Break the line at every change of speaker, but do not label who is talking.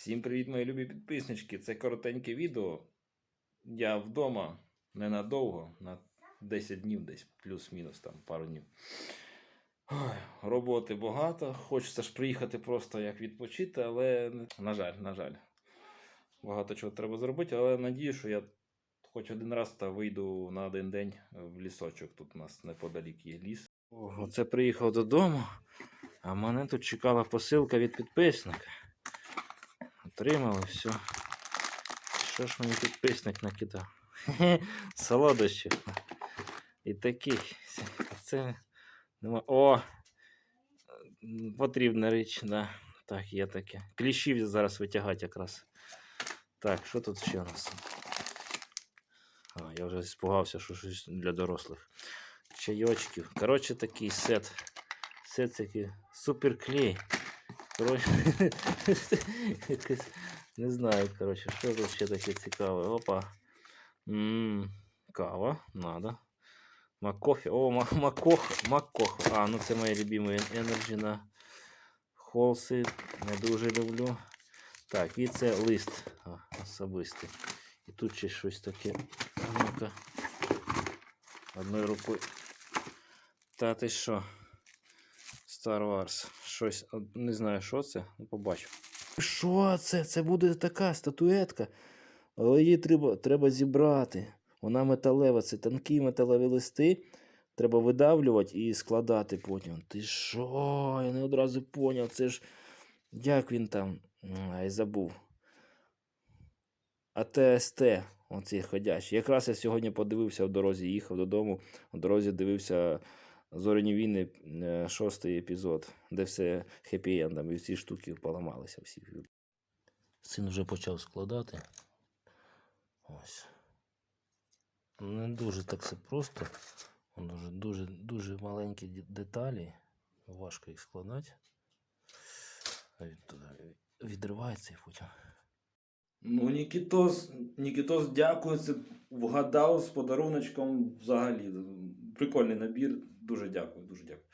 Всім привіт, мої любі підписнички. Це коротеньке відео. Я вдома ненадовго, на 10 днів десь, плюс-мінус там пару днів. Ой, роботи багато. Хочеться ж приїхати просто як відпочити, але на жаль, на жаль. Багато чого треба зробити, але надію, що я хоч один раз та вийду на один день в лісочок. Тут у нас неподалік є ліс. Це приїхав додому, а мене тут чекала посилка від підписника. Отримали все. Що ж мені підписник накидав? Хе-хе, І таких. Це нема. О! Потрібна річ, да. Так, є таке. Кліщів зараз витягати якраз. Так, що тут ще у нас? А, я вже спугався, що щось для дорослих. Чайочків. Коротше, такий сет. Сет такий суперклей. Коротше, якось, не знаю, коротше, що тут ще таке цікаве. Опа. м кава, надо. Макофе. О, ма- макох, макох. А, ну це мої любимі Energy на холси. Не дуже люблю. Так, і це лист а, особистий. І тут ще щось таке. Ну-ка. Одною рукою. Та ти що? Star Wars. Щось. Не знаю, що це. Ну, побачу. Що це? Це буде така статуетка. Але її треба, треба зібрати. Вона металева, це тонкі металеві листи. Треба видавлювати і складати потім. Ти що? Я не одразу поняв. Це ж. Як він там? Ай, забув. АТСТ, оці ходячі. Якраз я сьогодні подивився в дорозі, їхав додому. В дорозі дивився Зоряні війни, е, шостий епізод, де все хеппі-ендом, і всі штуки поламалися. Всі. Син вже почав складати. Ось. Не дуже так все просто. Воно вже дуже, дуже маленькі деталі. Важко їх складати. А від- туди Відривається і потім. Ну, Нікітос, Нікітос, дякую. Це вгадав з подаруночком взагалі. Прикольний набір. Дуже дякую, дуже дякую.